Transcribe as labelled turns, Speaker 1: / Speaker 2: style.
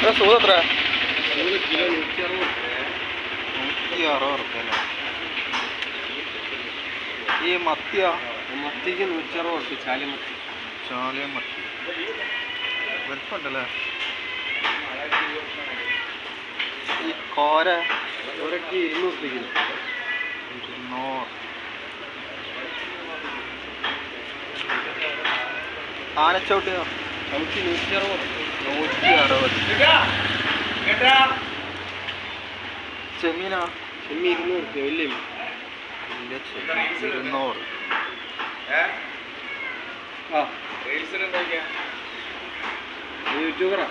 Speaker 1: എത്ര സൂത് എത്ര
Speaker 2: നൂറ്റി അറുപത്
Speaker 1: റുപ്യ. അല്ലേ ഈ മത്തിയ?
Speaker 2: മത്തിക്ക് നൂറ്റി അറുപത് റുപ്യ ചാലിമത്തി
Speaker 1: ചാലിയ മത്തി. വലിപ്പമുണ്ടല്ലേ? ഈ കോര?
Speaker 2: കോരക്ക് ഇരുന്നൂറ് റുപ്യ കിലോ.
Speaker 1: ഇരുന്നൂറ്. ആനച്ചവിട്ടിയോ?
Speaker 2: ചവിട്ടി നൂറ്റി അറുപത്
Speaker 1: നൂറ്റി അറുപത് ചെമ്മീനാ
Speaker 2: ചെമ്മി ഇരുന്നൂറ് റുപ്യ വലിയ
Speaker 1: വലിയ ചെമ്മീൻ ഇരുന്നൂറ്
Speaker 2: ആ യൂട്യൂബറാ